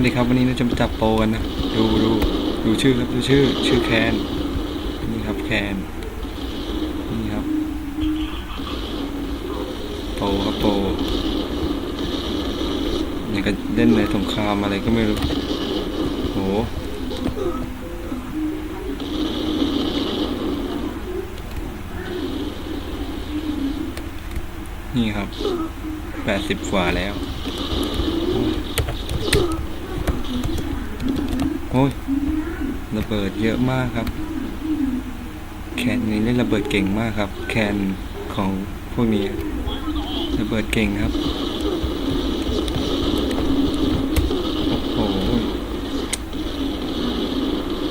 วัสดีครับวันนี้เราจะมาจับโปรกันนะดูดูดูชื่อครับดูชื่อชื่อแคนนี่ครับแคนนี่ครับโปรครับโปรนี่ก็เล่นในสงครามอะไรก็ไม่รู้โหนี่ครับแปดสิบกว่าแล้ว โอ้ยระเบิดเยอะมากครับ แคนนี้เล่นระเบิดเก่งมากครับ แคนของพวกนี้ระเบิดเก่งครับโอ้โห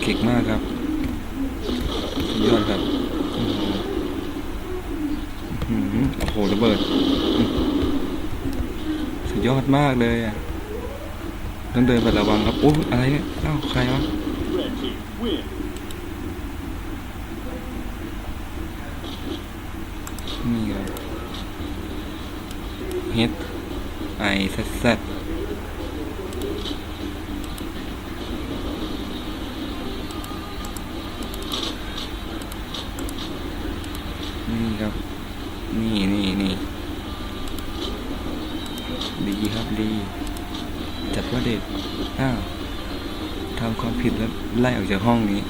เก่งมากครับสุดยอดครับโอ้โหระเบิดสุดยอดมากเลยอะ ต้องเดินไประวังครับโอ้อะไรเนี่ยอ้าวใครวะนี่ครับเฮดไอซซนี่ครับ นี่นี่นี่ดีครับดี จัดว่าเด็ดอ้าวทำความผิดแล้วไล่ออกจากห้องนี้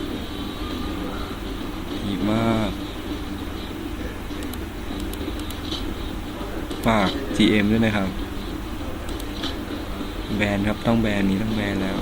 ดีมาก ฝาก GM ด้วยนะครับ แบนครับต้องแบนนี้ต้องแบนแล้ว